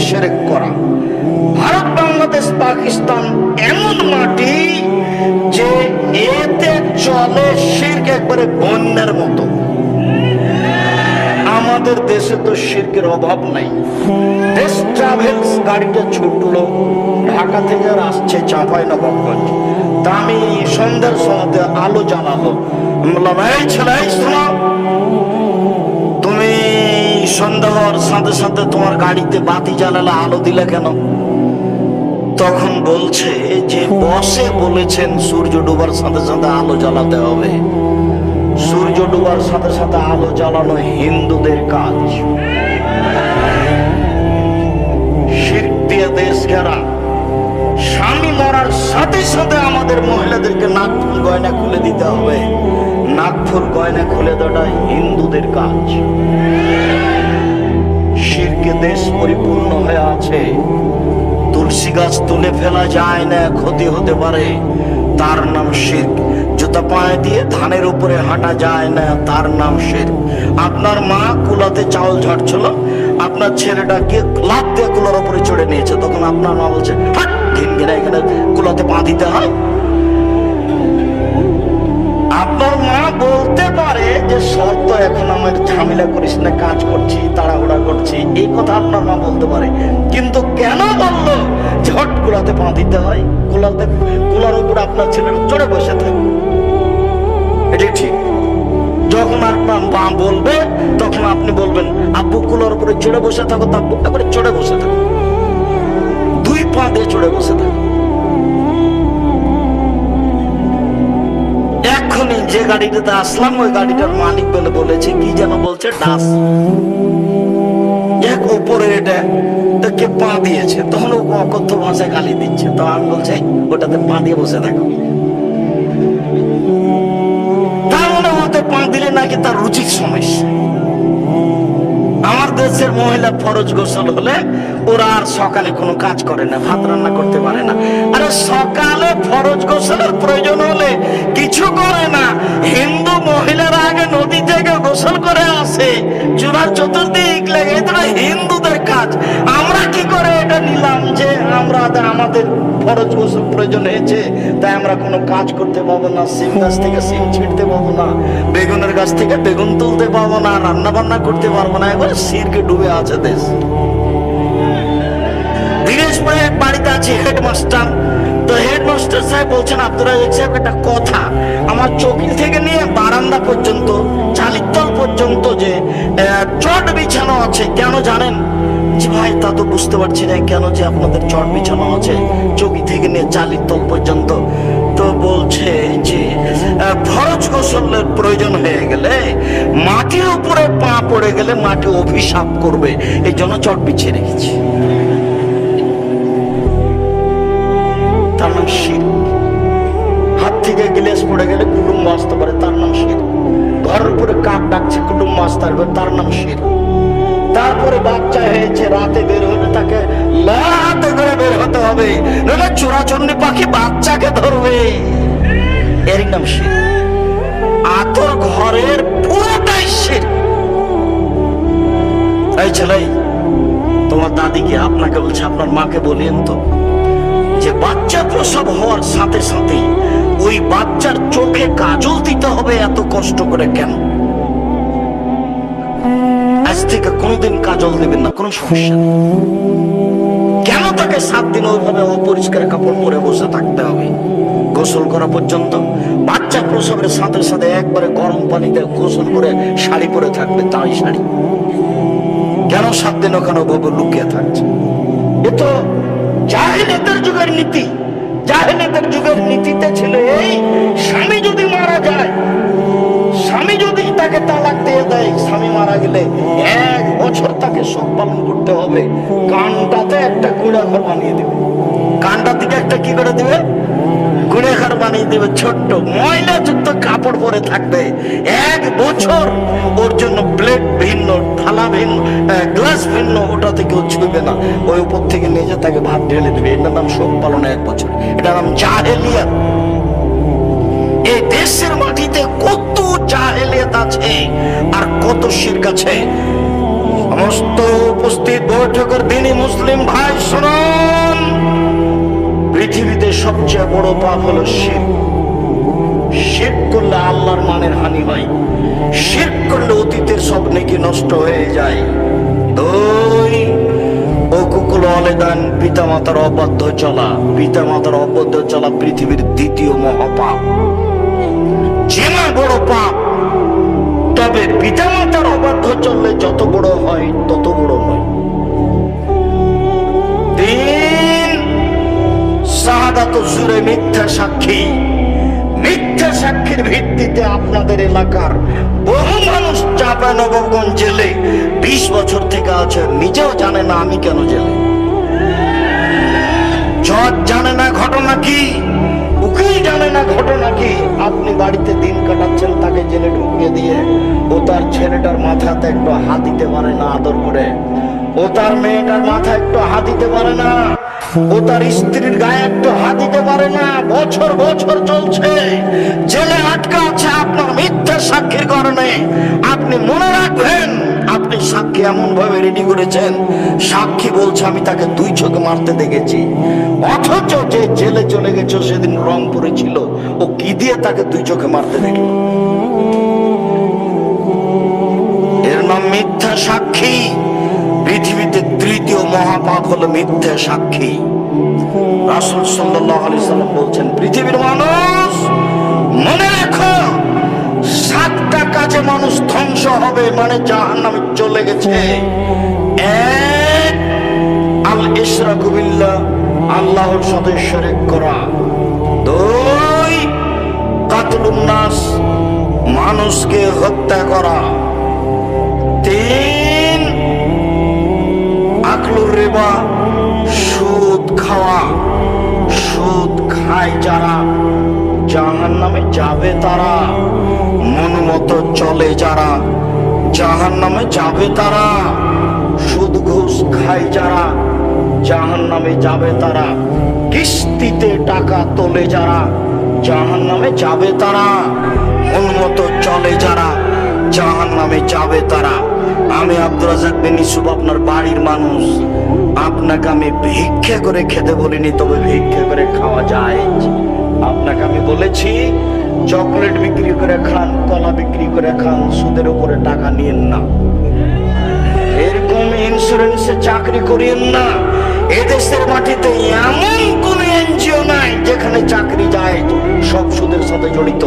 সেরেক করা। ভারত, বাংলাদেশ, পাকিস্তান এমন মাটি যে এতে চলে শির্ক একবারে বন্যার মতো। আমাদের দেশে তো শির্কের অভাব নাই। দেশ ট্রাভেলস গাড়িটা ছুটলো, ঢাকা থেকে আর আসছে চাঁপাই নবাবগঞ্জ তা আমি সন্ধ্যার সময়তে আলো জ্বালালো। বললাম, এই ছেলে সন্ধ্যা হওয়ার সাথে সাথে তোমার গাড়িতে বাতি জ্বালালে আলো দিলে কেন? তখন বলছে যে বসে বলেছেন সূর্য ডুবার সাথে সাথে আলো জ্বালাতে হবে। সূর্য ডুবার সাথে সাথে আলো জ্বালানো হিন্দুদের কাজ। দিয়ে দেশ ঘেরা। স্বামী মরার সাথে সাথে আমাদের মহিলাদেরকে নাগফুল গয়না খুলে দিতে হবে। নাগফুল গয়না খুলে দেওয়াটা হিন্দুদের কাজ। গাছ তুলে ফেলা যায় না, ক্ষতি হতে পারে। তার নাম শির জুতা পায়ে দিয়ে ধানের উপরে হাঁটা যায় না, তার নাম শির আপনার মা কুলাতে চাউল ঝাড়ছিল, আপনার ছেলেটা গিয়ে লাভ দিয়ে কুলার উপরে চড়ে নিয়েছে। তখন আপনার মা বলছে এখানে কুলাতে পা দিতে হয়? আপনার মা বলতে পারে যে, শর্ত এখন আমার ঝামেলা করিস না, কাজ করছি, তাড়াহুড়া করছি। এই কথা আপনার মা বলতে পারে। কিন্তু কেন বলল? ঝট কুলাতে পা দিতে হয়। কুলাতে, কুলার উপর আপনার ছেলের চড়ে বসে থাকে এটা ঠিক? যখন আপনার মা বলবে, তখন আপনি বলবেন, আব্বু, কুলার উপরে চড়ে বসে থাকো তা আব্বু একবারে চড়ে বসে থাকো। দুই পা দিয়ে চড়ে বসে থাকো। যে গাড়িটাতে আসলাম, ওই গাড়িটার মালিক বলে বলেছে, কি যেন বলছে, ডাস। এক উপরে এটা, তাকে পা দিয়েছে। তখন ও অকথ্য ভাষায় গালি দিচ্ছে। তো আমি বলছি ওটাতে পা দিয়ে বসে থাকো। তার মনে হতে পা দিলে নাকি তার রুচির সমস্যা? আমার দেশের মহিলা ফরজ গোসল হলে ওরা আর সকালে কোনো কাজ করে না, ভাত রান্না করতে পারে না। আরে সকালে ফরজ গোসলের প্রয়োজন হলে কিছু করে না। হিন্দু মহিলারা আগে নদী থেকে গোসল করে আসে চুলার চতুর্দিক লেগে, এটা হিন্দুদের কাজ। আমরা কি করে এটা নিলাম যে আমরা আমাদের ফরজ গোসল প্রয়োজন হয়েছে, তাই আমরা কোনো কাজ করতে পাবো না, সিম গাছ থেকে সিম ছিঁড়তে পাবো না, বেগুনের গাছ থেকে বেগুন তুলতে পাবো না রান্না বান্না করতে পারব না, এবার সিরকে ডুবে আছে দেশ। দিনাজপুরে এক বাড়িতে আছে হেডমাস্টার। তো হেডমাস্টার সাহেব বলছেন, আব্দুল সাহেব, একটা কথা। আমার চকিল থেকে নিয়ে বারান্দা পর্যন্ত চালিতল পর্যন্ত যে চট বিছানো আছে, কেন জানেন? জি ভাই, তা তো বুঝতে পারছি না কেন যে আপনাদের চট বিছানো আছে চকি থেকে নিয়ে চালির তল পর্যন্ত। বলছে যে ফরজ গোসলের প্রয়োজন হয়ে গেলে মাটির উপরে পা পড়ে গেলে মাটি অভিশাপ করবে। এই জন্য চট বিছিয়ে রেখেছি। তার নাম শির। হাত থেকে গ্লাস পড়ে গেলে কুটুম্ব আসতে পারে, তার নাম শির। ঘরের উপরে কাক ডাকছে, কুটুম্ব আসতে পারবে, তার নাম শির। তারপরে বাচ্চা হয়েছে, রাতে বের হলে তাকে লাতে করে বের হতে হবে। নইলে চোরাচন্ডী পাখি বাচ্চাকে ধরবে। এরই নাম শির আতর ঘরের পুরোটাই শির এই ছেলে তোমার দাদিকে আপনাকে বলছে? আপনার মাকে বলিয়েন তো। যে বাচ্চা প্রসব হওয়ার সাথে সাথে ওই বাচ্চার চোখে কাজল দিতে হবে এত কষ্ট করে কেন? থেকে কোনোদিন কাজল দেবেন না, কোনো সমস্যা কেন তাকে সাত দিন ওইভাবে অপরিষ্কার কাপড় পরে বসে থাকতে হবে? গোসল করা পর্যন্ত বাচ্চা প্রসবের সাথে সাথে একবারে গরম পানিতে গোসল করে শাড়ি পরে থাকবে তাই শাড়ি। কেন সাত দিন ওখানে ওভাবে লুকিয়ে থাকছে? এ তো জাহেলিয়াতের যুগের নীতি। জাহেলিয়াতের যুগের নীতিতে ছিল এই মারা গেলে এক বছর তাকে শোক পালন করতে হবে। কানটাতে একটা কুড়া ঘর বানিয়ে দেবে। কানটা থেকে একটা কি করে দিবে? বানিয়ে দেবে। ছোট্ট কাপড় পরে থাকবে। এক বছর ওর জন্য প্লেট ভিন্ন, থালা ভিন্ন গ্লাস ভিন্ন ওটাতে কেউ ছুঁবে না। ওই উপর থেকে যে, তাকে ভাত ঢেলে দেবে। এটার নাম শোক পালন এক বছর। এটার নাম জাহেলিয়া এই কত জাহেলিয়াত আছে আর কত শিরক আছে। সমস্ত উপস্থিত বৈঠকের দিনই মুসলিম ভাই, শুনুন। পৃথিবীতে সবচেয়ে বড় পাপ হলো শির শির করলে আল্লাহর মানের হানি হয়। শির করলে অতীতের সব নেকি নষ্ট হয়ে যায়। দুই, অকুকুল অলেদান পিতামাতার অবাধ্য চলা। পিতামাতার অবাধ্য চলা পৃথিবীর দ্বিতীয় মহাপাপ। জেনা বড় পাপ তবে পিতামাতার অবাধ্য চললে যত বড় হয়, তত বড় নয় তিন শাহাদাত জুড়ে মিথ্যা সাক্ষী। মিথ্যা সাক্ষীর ভিত্তিতে আপনাদের এলাকার বহু মানুষ চাপা নবগঞ্জ জেলে বিশ বছর থেকে আছে, নিজেও জানে না আমি কেন জেলে। জজ জানে না ঘটনা কি? জানে না ঘটনা কি আপনি বাড়িতে দিন কাটাচ্ছেন, তাকে জেলে ঢুকিয়ে দিয়ে ও তার ছেলেটার মাথাতে একটু হাত দিতে পারে না আদর করে। ও তার মেয়েটার মাথা একটু হাত দিতে পারে না। ও তার স্ত্রীর গায়ে একটু হাত দিতে পারে না। বছর বছর চলছে। জেলে আটকা আছে আপনার মিথ্যা সাক্ষীর কারণে। আপনি মনে রাখবেন আপনি সাক্ষী এমন ভাবে রেডি করেছেন? সাক্ষী বলছে, আমি তাকে দুই চোখে মারতে দেখেছি। অথচ যে জেলে চলে গেছে, সেদিন রংপুরে ছিল। ও কি দিয়ে তাকে দুই চোখে মারতে দেখল? এর নাম মিথ্যা সাক্ষী। পৃথিবীতে তৃতীয় মহাপাপ হলো মিথ্যা সাক্ষী। রাসুল সাল্লাহ আলি সাল্লাম বলছেন, পৃথিবীর মানুষ, মনে রাখো হবে মানে জাহান নামে চলে গেছে। আল ইশরাকু বিল্লাহ, আল্লাহর সাথে শরীক করা। দুই, কাতলুন নাস, মানুষকে হত্যা করা। তিন, আকলুর রেবা, সুদ খাওয়া। সুদ খায় যারা জাহান নামে যাবে তারা মন মতো চলে যারা। জাহান নামে যাবে তারা। সুদ, ঘুষ খায় যারা জাহান নামে যাবে তারা। কিস্তিতে টাকা তোলে যারা জাহান নামে যাবে তারা। মন মতো চলে যারা জাহান নামে যাবে তারা। আমি আব্দুল রাজাক বিন ইসুফ আপনার বাড়ির মানুষ। আপনাকে আমি ভিক্ষা করে খেতে বলিনি, তবে ভিক্ষা করে খাওয়া যায়। আপনাকে আমি বলেছি চকলেট বিক্রি করে খান, কলা বিক্রি করে খান, সুদের উপরে টাকা নিয়েন না। এরকম ইন্স্যুরেন্সে চাকরি করিয়েন না। এদেশের মাটিতে এমন কোন এনজিও নাই যেখানে চাকরি যায়, সব সুদের সাথে জড়িত।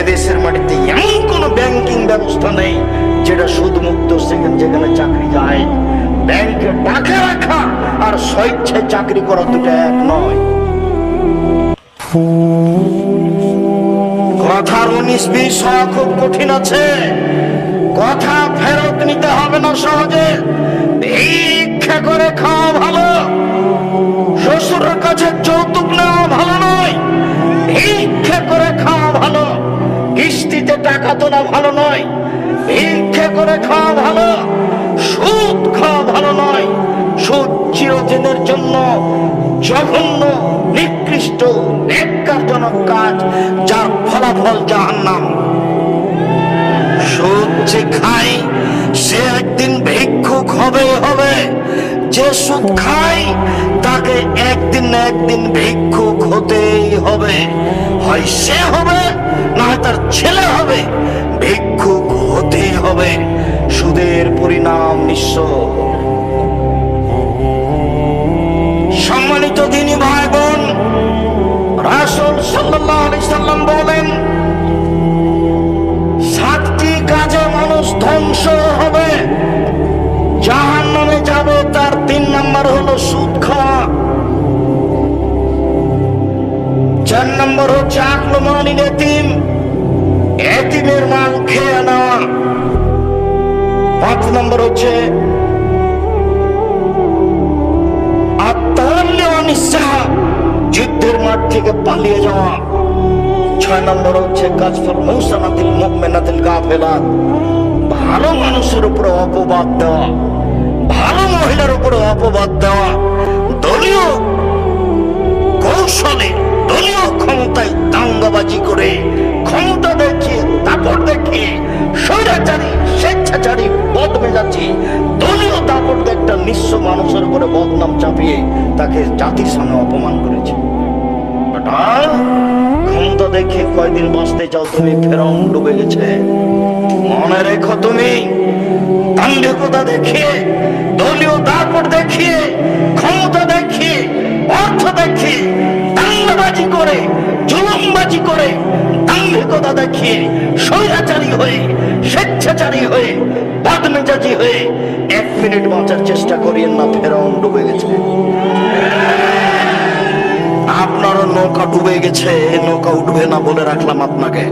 এদেশের মাটিতে এমন কোন ব্যাংকিং ব্যবস্থা নেই যেটা সুদ মুক্ত সেখানে যেখানে চাকরি যায়। ব্যাংকে টাকা রাখা আর স্বেচ্ছায় চাকরি করা দুটো এক নয়। কথার উনিশ বিশ হওয়া খুব কঠিন আছে। কথা ফেরত নিতে হবে না সহজে। ভিক্ষা করে খাওয়া ভালো। শ্বশুরের কাছে যৌতুক নেওয়া ভালো নয়। ভিক্ষা করে খাওয়া ভালো। কিস্তিতে টাকা তোলা ভালো নয়। ভিক্ষা করে খাওয়া ভালো। সুদ খাওয়া ভালো নয়। সুদ চিরদিনের জন্য জঘন্য নেককারজনক কাজ যার ফলাফল জাহান্নাম। সুদ যে খায়, সে একদিন ভিক্ষুক হবে হবে। যে সুদ খায়, তাকে একদিন না একদিন ভিক্ষুক হতেই হবে। হয় সে হবে না হয় তার ছেলে হবে, ভিক্ষুক হতেই হবে। সুদের পরিণাম নিঃস্ব। চার নম্বর হচ্ছে আক্রমণী এতিম এতিমের মাল খেয়ে নেওয়া। পাঁচ নম্বর হচ্ছে যুদ্ধের মাঠ থেকে পালিয়ে যাওয়া। ছয় নম্বর হচ্ছে কাজফল মৌসানাতিল মুকমেনাতিল গাফেলাত। ভালো মানুষের উপরে অপবাদ দেওয়া। ভালো মহিলার উপরে অপবাদ দেওয়া। দলীয় কৌশলে দলীয় ক্ষমতায় দাঙ্গাবাজি করে ক্ষমতা দেখিয়ে, দাপট দেখিয়ে, স্বৈরাচারী, স্বেচ্ছাচারী, বদমেজাজি দলীয় দাপট একটা নিঃস্ব মানুষের উপরে বদনাম চাপিয়ে তাকে জাতির সামনে অপমান করেছে। ক্ষমতা দেখে কয়দিন বাঁচতে চাও তুমি? ফেরম ডুবে গেছে। মনে রেখো তুমি দাম্ভিকতা দেখিয়ে দলীয় দাপট দেখিয়ে, ক্ষমতা দেখিয়ে, অর্থ দেখিয়ে দাঙ্গাবাজি করে জুলুমবাজি করে দাম্ভিকতা দেখিয়ে স্বৈরাচারী হয়ে, স্বেচ্ছাচারী হয়ে বদমেজাজি হয়ে এক মিনিট বাঁচার চেষ্টা করিয়েন না ফেরন ডুবে গেছে। আপনারও নৌকা ডুবে গেছে নৌকা উঠবে না বলে রাখলাম আপনাকে।